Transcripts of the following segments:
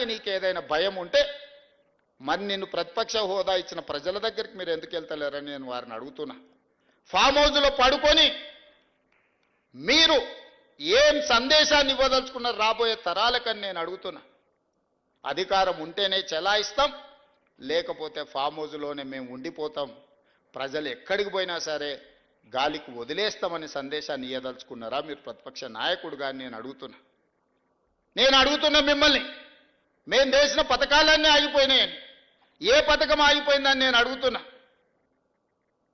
దానికి నీకు ఏదైనా భయం ఉంటే మరి నిన్ను ప్రతిపక్ష హోదా ఇచ్చిన ప్రజల దగ్గరికి మీరు ఎందుకు వెళ్తలేరని నేను వారిని అడుగుతున్నా. ఫామ్ హౌస్లో పడుకొని మీరు ఏం సందేశాన్ని ఇవ్వదలుచుకున్నారు రాబోయే తరాలకని నేను అడుగుతున్నా. అధికారం ఉంటేనే చెలాయిస్తాం లేకపోతే ఫామ్ హౌజ్లోనే మేము ఉండిపోతాం. ప్రజలు ఎక్కడికి పోయినా సరే గాలికి వదిలేస్తామని సందేశాన్ని ఇవ్వదలుచుకున్నారా మీరు ప్రతిపక్ష నాయకుడుగా నేను అడుగుతున్నా. నేను అడుగుతున్నా మిమ్మల్ని మేము చేసిన పథకాలన్నీ ఆగిపోయినాయని ఏ పథకం ఆగిపోయిందని నేను అడుగుతున్నా.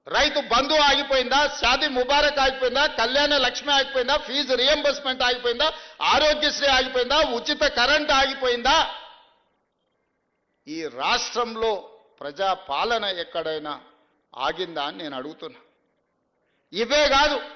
రైతు బంధు ఆగిపోయిందా? షాదీ ముబారక్ ఆగిపోయిందా? కళ్యాణ లక్ష్మి ఆగిపోయిందా? ఫీజు రియంబర్స్మెంట్ ఆగిపోయిందా? ఆరోగ్యశ్రీ ఆగిపోయిందా? ఉచిత కరెంట్ ఆగిపోయిందా? ఈ రాష్ట్రంలో ప్రజా పాలన ఎక్కడైనా ఆగిందా అని నేను అడుగుతున్నా. ఇవే కాదు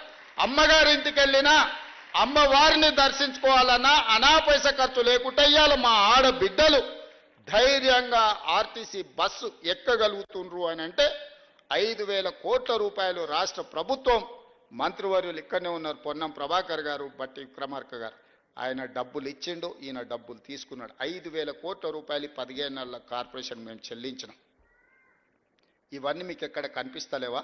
అమ్మగారింటికి వెళ్ళినా అమ్మవారిని దర్శించుకోవాలన్నా అనా పైస ఖర్చు లేకుండా ఇయ్యాల మా ఆడబిడ్డలు. ధైర్యంగా ఆర్టీసీ బస్సు ఎక్కగలుగుతుండ్రు అని అంటే ఐదు వేల కోట్ల రూపాయలు రాష్ట్ర ప్రభుత్వం మంత్రివర్యులు ఇక్కడనే ఉన్నారు పొన్నం ప్రభాకర్ గారు బట్టి విక్రమార్క గారు. ఆయన డబ్బులు ఇచ్చిండు ఈయన డబ్బులు తీసుకున్నాడు. ఐదు వేల కోట్ల రూపాయలు పదిహేను నెలల కార్పొరేషన్ మేము చెల్లించినాం. ఇవన్నీ మీకు ఎక్కడ కనిపిస్తలేవా?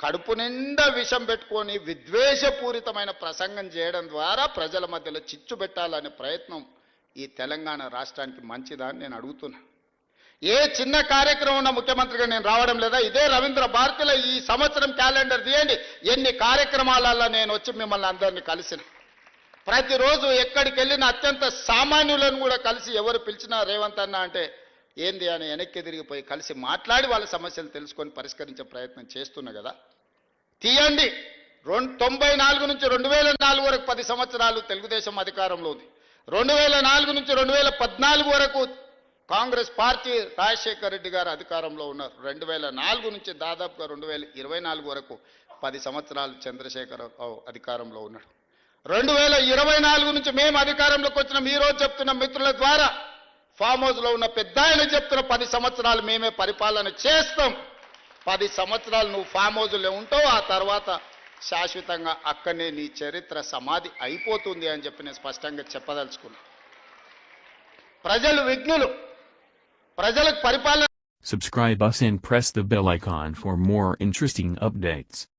కడుపు నిండా విషం పెట్టుకొని విద్వేషపూరితమైన ప్రసంగం చేయడం ద్వారా ప్రజల మధ్యలో చిచ్చు పెట్టాలనే ప్రయత్నం ఈ తెలంగాణ రాష్ట్రానికి మంచిదా అని నేను అడుగుతున్నా. ఏ చిన్న కార్యక్రమం ఉన్న ముఖ్యమంత్రిగా నేను రావడం లేదా? ఇదే రవీంద్ర భారతిలో ఈ సంవత్సరం క్యాలెండర్ తీయండి. ఎన్ని కార్యక్రమాలలో నేను వచ్చి మిమ్మల్ని అందరినీ కలిసిన? ప్రతిరోజు ఎక్కడికి వెళ్ళిన అత్యంత సామాన్యులను కూడా కలిసి ఎవరు పిలిచినా రేవంత్ అన్న అంటే ఏంది అని వెనక్కి తిరిగిపోయి కలిసి మాట్లాడి వాళ్ళ సమస్యలు తెలుసుకొని పరిష్కరించే ప్రయత్నం చేస్తున్నా కదా. తీయండి. రెండు తొంభై నాలుగు నుంచి రెండు వేల నాలుగు వరకు పది సంవత్సరాలు తెలుగుదేశం అధికారంలో ఉంది. రెండు వేల నాలుగు నుంచి రెండు వేల పద్నాలుగు వరకు కాంగ్రెస్ పార్టీ రాజశేఖర్ రెడ్డి గారు అధికారంలో ఉన్నారు. రెండు వేల నాలుగు నుంచి దాదాపుగా రెండు వేల ఇరవై నాలుగు వరకు పది సంవత్సరాలు చంద్రశేఖర్ అధికారంలో ఉన్నాడు. రెండు వేల ఇరవై నాలుగు నుంచి మేము అధికారంలోకి వచ్చిన. మీరు రోజు చెప్తున్న మిత్రుల ద్వారా ఫామ్ హౌస్లో ఉన్న పెద్ద ఆయన చెప్తున్న పది సంవత్సరాలు మేమే పరిపాలన చేస్తాం. పది సంవత్సరాలు నువ్వు ఫామ్ హౌస్లో ఉంటావు ఆ తర్వాత శాశ్వతంగా అక్కడనే నీ చరిత్ర సమాధి అయిపోతుంది అని చెప్పి నేను స్పష్టంగా చెప్పదలుచుకున్నా. ప్రజలు విఘ్నులు. ప్రజలకు పరిపాలన Subscribe us and press the bell icon for more interesting updates.